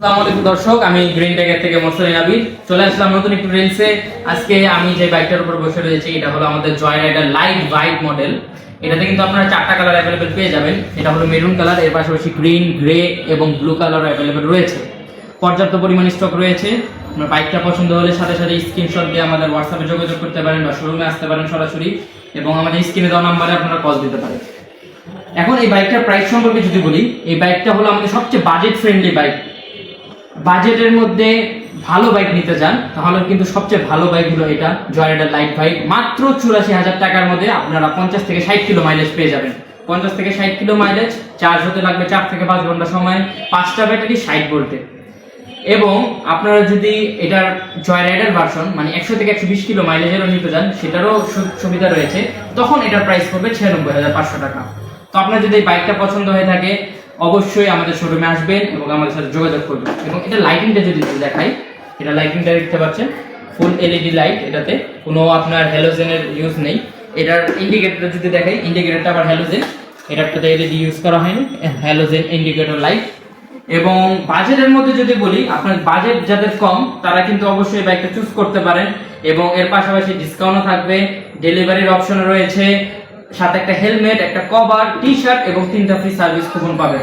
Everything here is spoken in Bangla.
আসসালামু আলাইকুম দর্শক, আমি গ্রিন ট্যাগের থেকে মোসলিন আবির চলে আসলাম নতুন একটি রিলসে। আজকে আমি যে বাইকটার উপর বসে রয়েছি, এটা হলো আমাদের Joy rider light white model এটাতে কিন্তু আপনারা চারটা কালার অ্যাভেলেবেল পেয়ে যাবেন। এটা হলো মেরুন কালারের পাশাপাশি গ্রিন গ্রে এবং ব্লু কালার অ্যাভেলেবেল রয়েছে। পর্যাপ্ত পরিমাণ স্টক রয়েছে। বাইকটা পছন্দ হলে সাথে সাথে স্ক্রিনশট দিয়ে আমাদের হোয়াটসঅ্যাপে যোগাযোগ করতে পারেন বা শোরুমে আসতে পারেন সরাসরি এবং আমাদের স্ক্রিনে দেওয়া নাম্বারে আপনারা কল দিতে পারেন। এখন এই বাইকটার প্রাইস সম্পর্কে যদি বলি, এই বাইকটা হলো আমাদের সবচেয়ে বাজেট ফ্রেন্ডলি বাইক বাজেটের মধ্যে ভালো বাইক নিতে চান, তাহলে কিন্তু সবচেয়ে ভালো বাইক হলো এটা জয়রাইডার লাইট বাইক মাত্র চুরাশি হাজার টাকার মধ্যে আপনারা পঞ্চাশ থেকে ষাট কিলো মাইলেজ পেয়ে যাবেন। পঞ্চাশ থেকে ষাট কিলো মাইলেজ চার্জ হতে লাগবে চার থেকে পাঁচ ঘণ্টা সময়, পাঁচটা ব্যাটারি ষাট ভোল্টে এবং আপনারা যদি এটার জয় রাইডার ভার্সন মানে একশো থেকে একশো বিশ কিলো মাইলেজেরও নিতে চান, সেটারও সুবিধা রয়েছে। তখন এটার প্রাইস পড়বে ছিয়ানব্বই হাজার পাঁচশো টাকা। তো আপনার যদি বাইকটা পছন্দ হয়ে থাকে অবশ্যই আমাদের শোরুমে আসবেন এবং আমাদের সাথে যোগাযোগ করবেন। এবং এটা লাইটিংটা যদি দেখাই, এটা লাইটিংটা দেখতে পাচ্ছেন? ফুল এলইডি লাইট এটাতে। কোনো আপনার হ্যালোজেনের ইউজ নেই। এটার ইন্ডিকেটরটা যদি দেখাই ইন্ডিকেটরটা আবার হ্যালোজেন এটারটাতে এলইডি ইউজ করা হয়নি। হ্যালোজেন ইন্ডিকেটর লাইট এবং বাজেটের মধ্যে যদি বলি, আপনার বাজেট যাদের কম, তারা কিন্তু অবশ্যই বাইকটা চুজ করতে পারেন। এবং এর পাশাপাশি ডিসকাউন্টও থাকবে। ডেলিভারির অপশন রয়েছে। সাথে একটা হেলমেট একটা কভার টি শার্ট এবং তিনটা ফ্রি সার্ভিস কুপন পাবেন